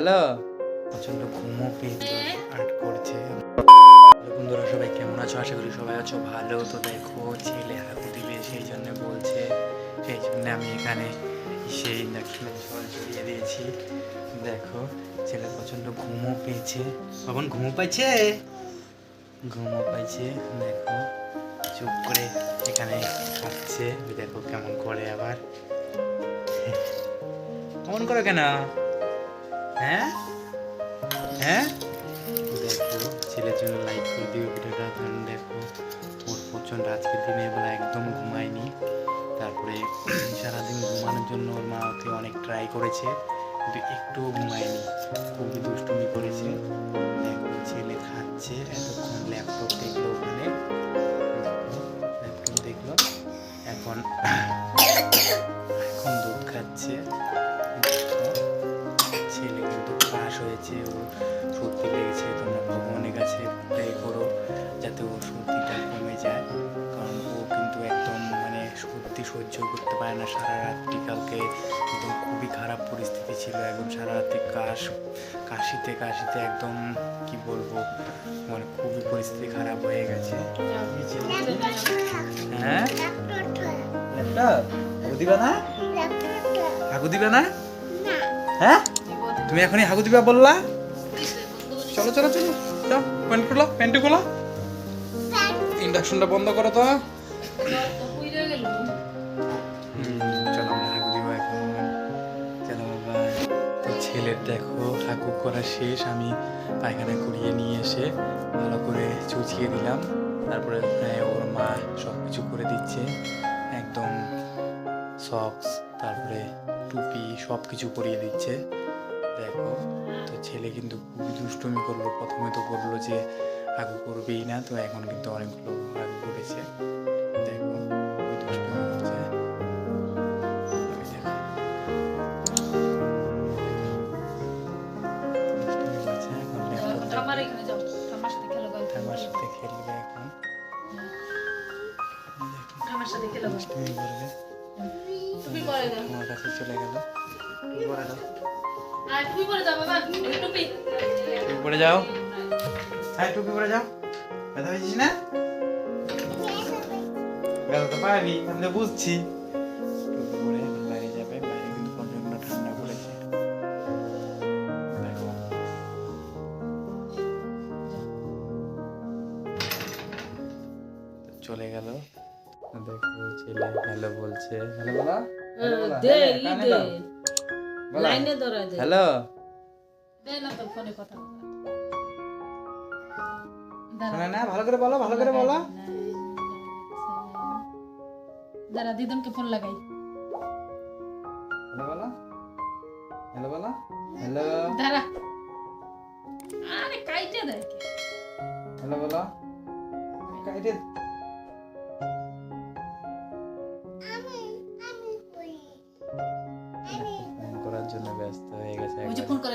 Hello? প্রচণ্ড ঘুমও পেয়েছে আর্ট করছে। বন্ধুরা সবাই কেমন আছো? আশা করি সবাই আছো ভালো। তো দেখো ছেলে হাঁকু দিবে সেই জন্য বলছে। সেই জন্য আমি এখানে সেই ইন্ডাকশনের জল জড়িয়ে দিয়েছি। দেখো ছেলে প্রচণ্ড ঘুমও পেয়েছে। কখন ঘুমও পাইছে? ঘুমও পাইছে দেখো চুপ করে এখানে খাচ্ছে। দেখো কেমন করে আবার। কেমন করে কেন? হ্যাঁ? হ্যাঁ? দেখো, ছেলের জন্য লাইক করে দিও, ভিডিওটা কারণ দেখো। ওর প্রচণ্ড আজকে দিনের বেলা একদম ঘুমায়নি। তারপরে সারাদিন ঘুমানোর জন্য ওর মা ওকে অনেক ট্রাই করেছে, কিন্তু একটুও ঘুমায়নি। খুবই দুষ্টুমি করেছে। দেখো, ছেলে খাচ্ছে, এতক্ষণ ল্যাপটপ পারে না সারা রাত্রি কালকে একদম খুবই খারাপ পরিস্থিতি ছিল। একদম সারা রাত্রি কাশ কাশিতে কাশিতে একদম কি বলব মানে খুবই পরিস্থিতি খারাপ হয়ে গেছে। হ্যাঁ? হাগু দিবা না? হাগু দিবা না? হ্যাঁ? তুমি এখনই হাগু দিবা বললা? চলো চলো চলো প্যান্ট খোলো প্যান্ট। খোলো ইন্ডাকশনটা বন্ধ করো তো। ছেলের দেখো হাগু করা শেষ। আমি পায়খানা করিয়ে নিয়ে এসে ভালো করে চুচিয়ে দিলাম। তারপরে আহ, ওর মা সব কিছু করে দিচ্ছে। একদম সক্স তারপরে টুপি সব কিছু পরিয়ে দিচ্ছে। দেখো তো ছেলে কিন্তু খুবই দুষ্টুমি করল। প্রথমে তো বলল যে হাগু করবেই না। তো এখন কিন্তু অনেকগুলো হাগু করেছে। Laptop এখানে যাও ঠাম্মার সাথে খেলো গল্প। ঠাকুমার সাথে খেলবে এখন। ঠাম্মার সাথে খেলো গল্প। দুষ্টুমি করবে পরে দাও তোমার কাছে চলে গেল। পরে আর পরে যাও বাবা টুপি। টুপি পরে যাও। হ্যাঁ টুপি পরে যাও। ব্যথা পেয়েছিস না? ব্যথা তো আমি তো বুঝছি। চলে গেল। দেখো ছেলে হ্যালো বলছে। হ্যালো বলা? হ্যালো না না ভালো করে বলো ভালো করে বলো। দাঁড়া দিদনকে ফোন লাগাই। হ্যালো বলো? হ্যালো বলো? হ্যালো দাঁড়া। আরে কাইটে দেয় হ্যালো বলো? কাইটে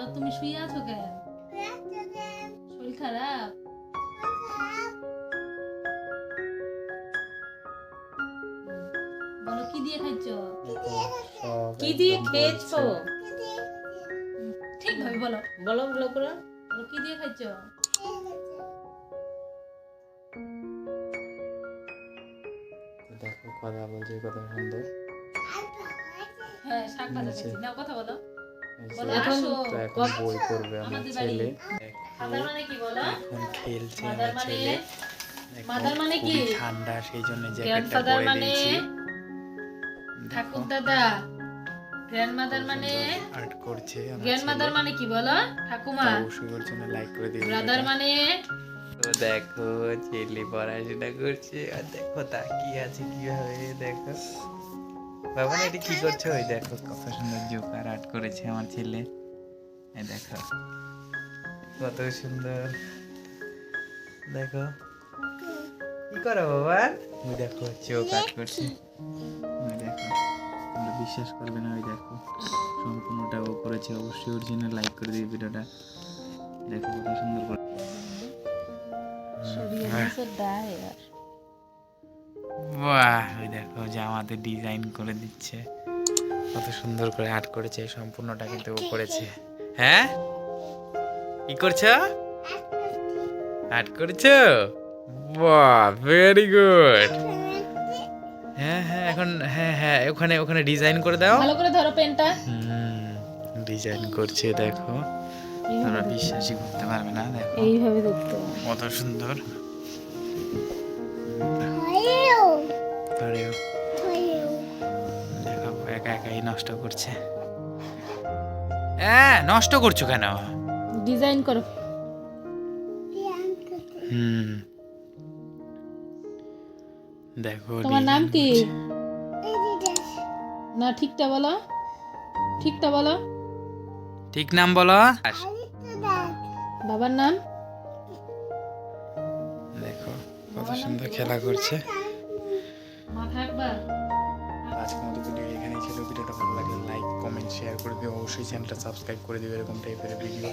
বলো তুমি শুয়ে আছো কেন? শরীর খারাপ? বলো কি দিয়ে খাইছ? কি দিয়ে খেয়েছো? ঠিক ভাবে বলো। বলো বলো করে। বলো কি দিয়ে খাইছ? তো দেখো কথা বলছে কত সুন্দর হ্যাঁ শাক ভাজা খাইছি। নাও কথা বলো। এখন আসো। তো এখন বই করবে আমার ছেলে। মাদার মানে কি বলো? এখন খেলছে আমার মানে ছেলে। মাদার মানে কি? ঠান্ডা সেই জন্য জ্যাকেটটা পরে মানে ঠাকুর দাদা। গ্র্যান্ডমাদার মানে আর্ট করছে গ্র্যান্ডমাদার ছেলে। মানে কি বলো? ঠাকুমা। অবশ্যই জন্য লাইক করে দিও ব্রাদার মানে তো দেখো ছেলে পড়াশোনা করছে। আর দেখো তাকিয়ে আছে কীভাবে দেখো। বাবা এটা কি করছ? ওই দেখো। কত সুন্দর জোকার আর্ট করেছে আমার ছেলে। এই দেখো। কত সুন্দর। দেখো। কি করো বাবা? ওই দেখো চোখ আর্ট করছে। ওই দেখো। তোমরা বিশ্বাস করবে না ওই দেখো। সম্পূর্ণটা ও করেছে। অবশ্যই ওর জন্য লাইক করে দিবে ভিডিওটা। দেখো কত সুন্দর করে। বাহ ওই দেখো জামাতে ডিজাইন করে দিচ্ছে। কত সুন্দর করে আর্ট করেছে সম্পূর্ণটা কিন্তু করেছে। হ্যাঁ? কি করছ? আর্ট করেছ? বাহ ভেরি গুড হ্যাঁ হ্যাঁ এখন হ্যাঁ হ্যাঁ ওখানে ওখানে ডিজাইন করে দাও। ভালো করে ধরো পেনটা। ডিজাইন করছে দেখো। তোমরা বিশ্বাসই করতে পারবে না দেখো। এইভাবে দেখতে কত সুন্দর। নষ্ট করছে। হ্যাঁ নষ্ট করছ কেন? ডিজাইন করো। হুম। দেখো তোমার নাম কি? না ঠিকটা বলো। ঠিকটা বলো। ঠিক নাম বলো। বাবার নাম? দেখো কত সুন্দর খেলা করছে। মাথা একবার। আজকের মতো ভিডিও এখানেই ছিল ভিডিওটা ভালো লাগলে লাইক কমেন্ট শেয়ার করে দিও। অবশ্যই চ্যানেলটা সাবস্ক্রাইব করে দিও এরকম টাইপের ভিডিও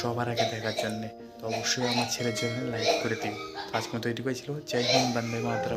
সবার আগে দেখার জন্যে। তো অবশ্যই আমার ছেলের জন্য লাইক করে দিও। আজকের মতো এটুকুই ছিল। জয় হিন্দ, বন্দে মাতরম।